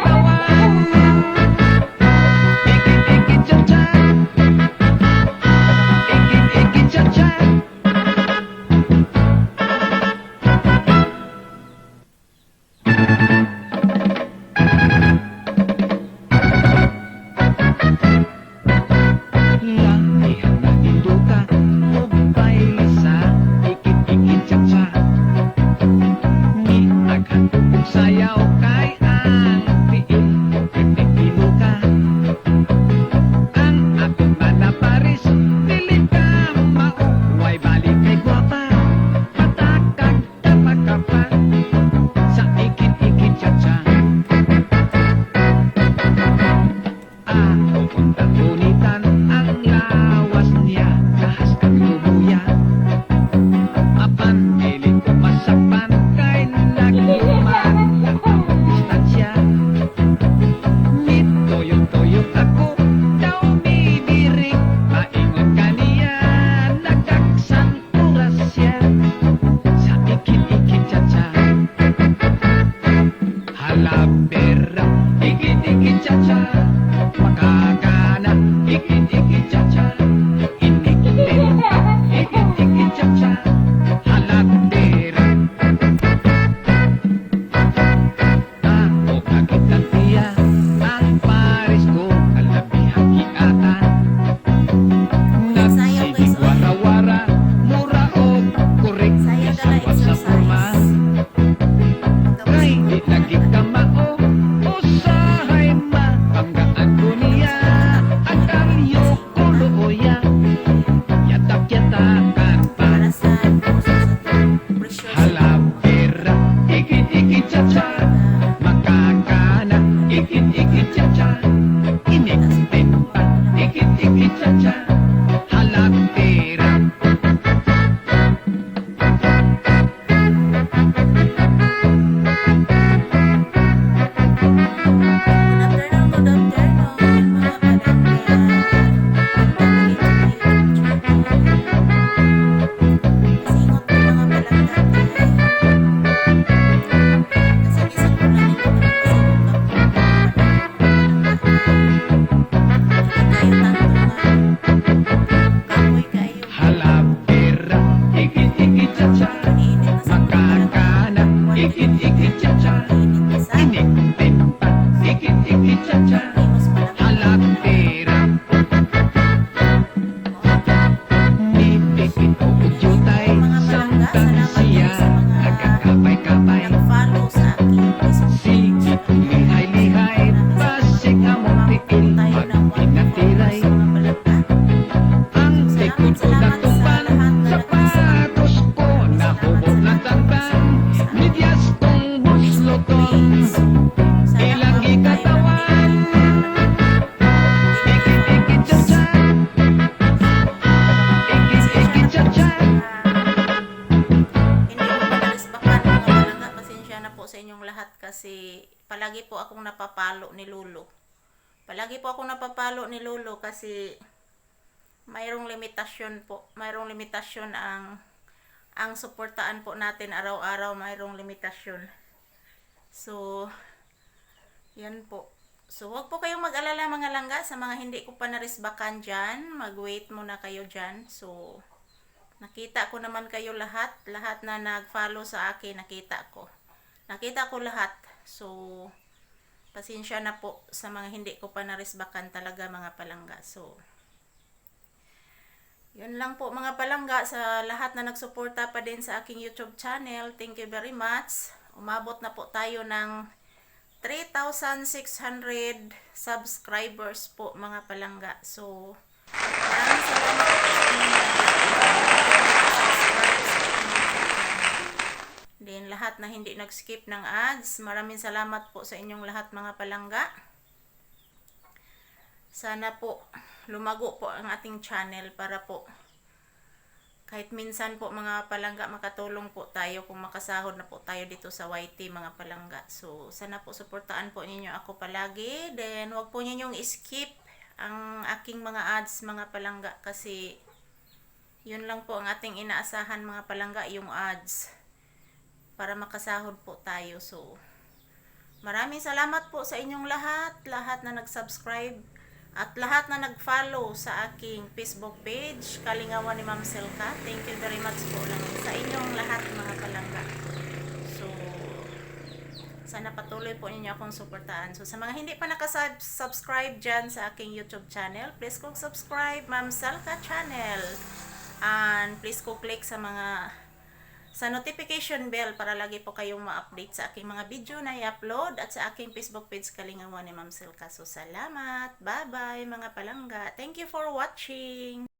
Bye. Siya ka mo pipintay Pagkatiray palagi po akong napapalo ni Lolo. Palagi po akong napapalo ni Lolo kasi mayroong limitasyon po, mayroong limitasyon ang ang suportaan po natin araw-araw, mayroong limitasyon. So, yan po. So, wag po kayong mag-alala mga langga sa mga hindi ko pa narisbakan dyan. Mag-wait muna kayo dyan. So, nakita ko naman kayo lahat. Lahat na nag-follow sa akin, nakita ko. Nakita ko lahat. So, pasensya na po sa mga hindi ko pa narisbakan talaga mga palangga. So, yun lang po mga palangga sa lahat na nagsuporta pa din sa aking YouTube channel. Thank you very much. Umabot na po tayo ng 3,600 subscribers po mga palangga. So, maraming salamat Then, lahat na hindi nag-skip ng ads, maraming salamat po sa inyong lahat mga palangga. Sana po lumago po ang ating channel para po kahit minsan po mga palangga makatulong po tayo kung makasahod na po tayo dito sa YT mga palangga. So sana po suportaan po ninyo ako palagi. Then wag po ninyong skip ang aking mga ads mga palangga kasi yun lang po ang ating inaasahan mga palangga yung ads para makasahod po tayo. So Maraming salamat po sa inyong lahat, lahat na nag-subscribe at lahat na nag-follow sa aking Facebook page, Kalingawan ni Ma'am Selka. Thank you very much po lang sa inyong lahat mga palangga. So, sana patuloy po ninyo akong suportahan. So, sa mga hindi pa nakasubscribe dyan sa aking YouTube channel, please kong subscribe, Ma'am Selka channel. And please ko click sa mga sa notification bell para lagi po kayong ma-update sa aking mga video na i-upload at sa aking Facebook page Kalingawan ni Ma'am Silka. So, salamat. Bye-bye mga palangga. Thank you for watching.